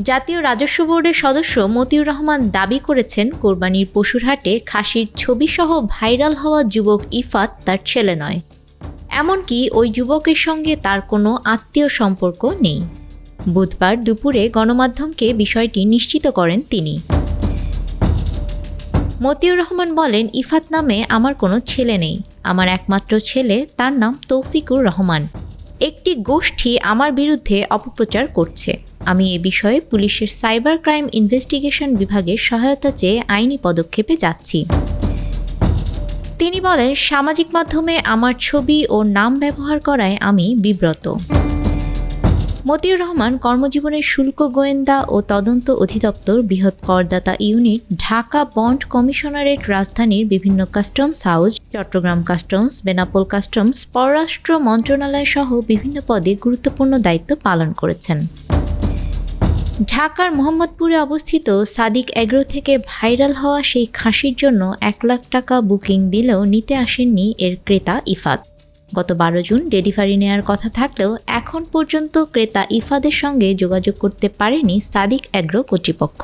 জাতীয় রাজস্ব বোর্ডের সদস্য মতিউর রহমান দাবি করেছেন, কোরবানির পশুর হাটে খাসির ছবিসহ ভাইরাল হওয়া যুবক ইফাত তার ছেলে নয়। এমনকি ওই যুবকের সঙ্গে তার কোনো আত্মীয় সম্পর্ক নেই। বুধবার দুপুরে গণমাধ্যমকে বিষয়টি নিশ্চিত করেন তিনি। মতিউর রহমান বলেন, ইফাত নামে আমার কোনো ছেলে নেই। আমার একমাত্র ছেলে, তার নাম তৌফিকুর রহমান। একটি গোষ্ঠী আমার বিরুদ্ধে অপপ্রচার করছে। আমি এ বিষয়ে পুলিশের সাইবার ক্রাইম ইনভেস্টিগেশন বিভাগের সহায়তা চেয়ে আইনি পদক্ষেপে যাচ্ছি। তিনি বলেন, সামাজিক মাধ্যমে আমার ছবি ও নাম ব্যবহার করায় আমি বিব্রত। মতিউর রহমান কর্মজীবনের শুল্ক গোয়েন্দা ও তদন্ত অধিদপ্তর বৃহৎ করদাতা ইউনিট, ঢাকা বন্ড কমিশনারেট রাজধানীর বিভিন্ন customs house, Chattogram customs, Benapole customs, পররাষ্ট্র মন্ত্রণালয় সহ বিভিন্ন পদে গুরুত্বপূর্ণ দায়িত্ব পালন করেছেন। ঢাকার মোহাম্মদপুরে অবস্থিত সাদিক এগ্রো থেকে ভাইরাল হওয়া সেই খাসির জন্য এক লাখ টাকা বুকিং দিলেও নিতে আসেননি এর ক্রেতা ইফাত। গত বারো জুন ডেলিভারি নেয়ার কথা থাকলেও এখন পর্যন্ত ক্রেতা ইফাদের সঙ্গে যোগাযোগ করতে পারেনি সাদিক অ্যাগ্রো কর্তৃপক্ষ।